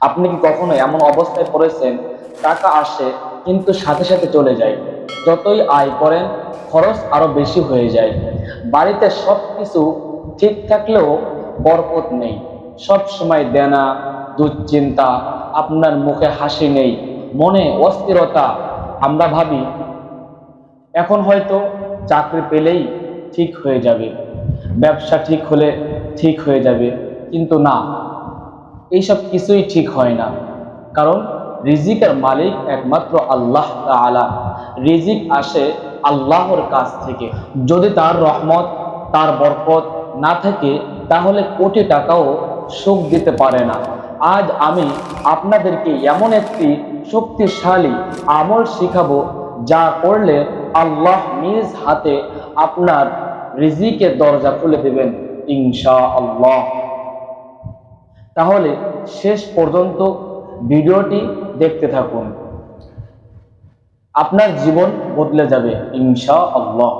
আপনি কি কখনো এমন অবস্থায় পড়েছেন? টাকা আসে, কিন্তু সাথে সাথে চলে যায়। যতই আয় করেন, খরচ আরও বেশি হয়ে যায়। বাড়িতে সব কিছু ঠিক থাকলেও বরকত নেই। সব সময় দেনা, দুশ্চিন্তা, আপনার মুখে হাসি নেই, মনে অস্থিরতা। আমরা ভাবি, এখন হয়তো চাকরি পেলেই ঠিক হয়ে যাবে। ব্যবসা ঠিক হলে ঠিক হয়ে যাবে, কিন্তু না। এইসব কিছুই ঠিক হয় না। কারণ রিজিকের মালিক একমাত্র আল্লাহ তাআলা। রিজিক আসে আল্লাহর কাছ থেকে। যদি তার রহমত, তার বরকত না থাকে, তাহলে কোটি টাকাও সুখ দিতে পারে না। আজ আমি আপনাদেরকে এমন একটি শক্তিশালী আমল শিখাবো, যা করলে আল্লাহ নিজ হাতে আপনার রিজিকের দরজা খুলে দেবেন ইনশা আল্লাহ তাহলে শেষ পর্যন্ত ভিডিওটি দেখতে থাকুন। আপনার জীবন বদলে যাবে ইনশা আল্লাহ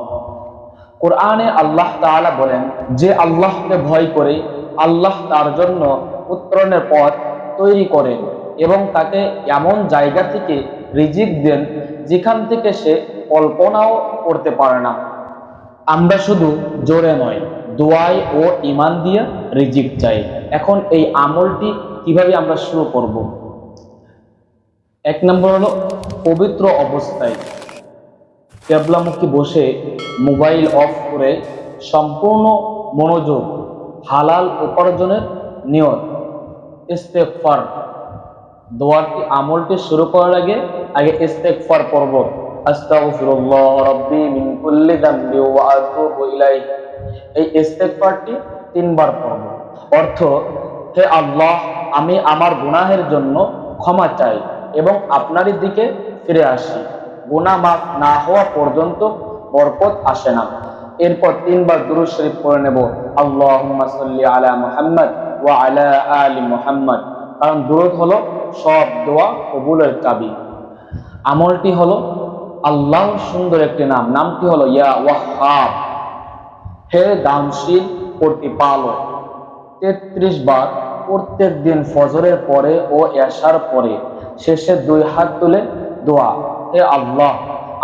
কোরআনে আল্লাহ তাআলা বলেন যে আল্লাহকে ভয় করে আল্লাহ তার জন্য উত্তরণের পথ তৈরি করেন এবং তাকে এমন জায়গা থেকে রিজিক দেন যেখান থেকে সে কল্পনাও করতে পারে না। আমরা শুধু জোরে নয় দোয়ায় ও ইমান দিয়ে রিজিক চাই। এখন এই আমলটি কীভাবে আমরা শুরু করব? এক নম্বর হলো পবিত্র অবস্থায়। কেবলামুখী বসে মোবাইল অফ করে সম্পূর্ণ মনোযোগ হালাল উপার্জনের নিয়ত ইস্তেকফার দোয়াটি, আমলটি শুরু করার আগে আগে ইস্তেকফার পড়ব। আস্তাগফিরুল্লাহ রাব্বি মিন কুল্লি যামবি ওয়া আতুবু ইলাইহি। এই ইস্তেগফারটি তিনবার পড়ব। অর্থ, হে আল্লাহ, আমি আমার গুনাহের জন্য ক্ষমা চাই এবং আপনারই দিকে ফিরে আসি। গুনাহ মাফ না হওয়া পর্যন্ত বরকত আসে না। এরপর তিনবার দুরূদ শরীফ পড়ে নেব। সাল্লি আলা মুহাম্মদ ওয়া আলা আলি মুহাম্মদ। কারণ দুরূদ হলো সব দোয়া কবুলের চাবি। আমলটি হলো আল্লাহর সুন্দর একটি নাম। নামটি হলো ইয়া ওয়াহাব হে দানশীল প্রতিপালক, তেত্রিশ বার প্রত্যেক দিন ফজরের পরে ও এশার পরে শেষে দুই হাত তুলে দোয়া, হে আল্লাহ,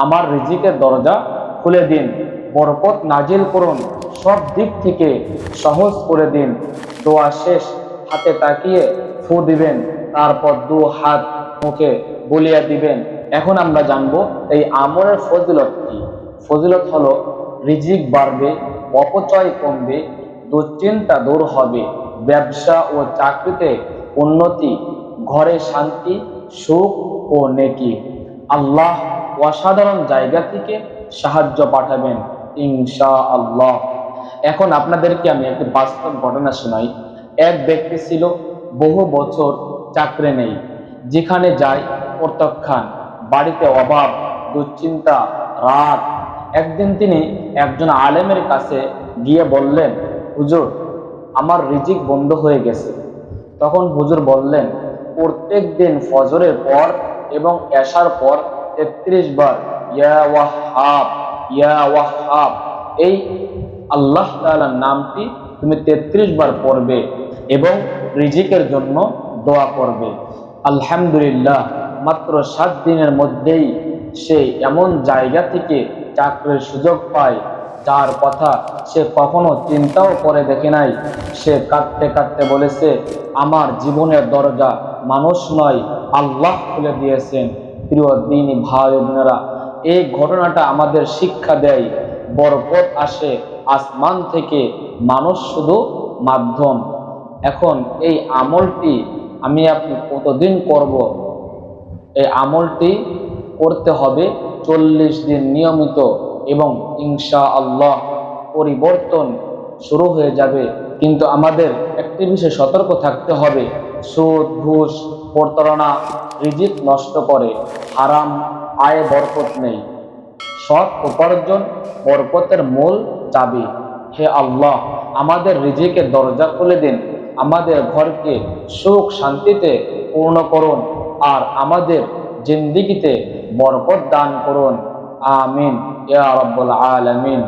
আমার রিজিকের দরজা খুলে দিন, বরকত নাজিল করুন, সব দিক থেকে সহজ করে দিন, দোয়া শেষ, হাতে তাকিয়ে ফু দিবেন, তারপর দু হাত মুখে বলিয়া দিবেন। এখন আমরা জানব এই আমলের ফজিলত কি? ফজিলত হলো রিজিক বাড়বে অপচয় কমবে, দুশ্চিন্তা দূর হবে, ব্যবসা ও চাকরিতে উন্নতি, ঘরে শান্তি, সুখ ও নেকি। আল্লাহ অসাধারণ জায়গা থেকে সাহায্য পাঠাবেন ইনশা আল্লাহ এখন আপনাদেরকে আমি একটি বাস্তব ঘটনা শোনাই। এক ব্যক্তি ছিল, বহু বছর চাকরি নেই, যেখানে যায় প্রত্যাখ্যান, বাড়িতে অভাব, দুশ্চিন্তা রাত একদিন তিনি একজন আলেমের কাছে গিয়ে বললেন, হুজুর, আমার রিজিক বন্ধ হয়ে গেছে। তখন হুজুর বললেন, প্রত্যেক দিন ফজরের পর এবং এশার পর তেত্রিশ বার ইয়া ওয়াহাব ইয়া ওয়াহাব, এই আল্লাহ তাআলার নামটি তুমি তেত্রিশ বার পড়বে এবং রিজিকের জন্য দোয়া করবে। আলহামদুলিল্লাহ, মাত্র সাত দিনের মধ্যেই সে এমন জায়গা থেকে চাকরির সুযোগ পায়। যার কথা সে কখনো চিন্তাও করে দেখে নাই। সে কাঁদতে কাঁদতে বলেছে, আমার জীবনের দরজা মানুষ নয়, আল্লাহ খুলে দিয়েছেন। প্রিয় দিনী ভাই বোনেরা, এই ঘটনাটা আমাদের শিক্ষা দেয়। বরকত আসে আসমান থেকে, মানুষ শুধু মাধ্যম। এখন এই আমলটি আমি আপনি কতদিন করব? এই আমলটি করতে হবে চল্লিশ দিন নিয়মিত এবং ইনশা আল্লাহ পরিবর্তন শুরু হয়ে যাবে। কিন্তু আমাদের একটি বিষয়ে সতর্ক থাকতে হবে। সুদ, ঘুষ, প্রতারণা, রিজিক নষ্ট করে। হারাম আয় বরকত নেই। সৎ উপার্জন বরকতের মূল চাবি। হে আল্লাহ, আমাদের রিজিকের দরজা খুলে দিন। আমাদের ঘরকে সুখ শান্তিতে পূর্ণ করুন। আর আমাদের জিন্দিগিতে বরকত দান করুন। আমিন। ইয়া রব্বুল আলামিন।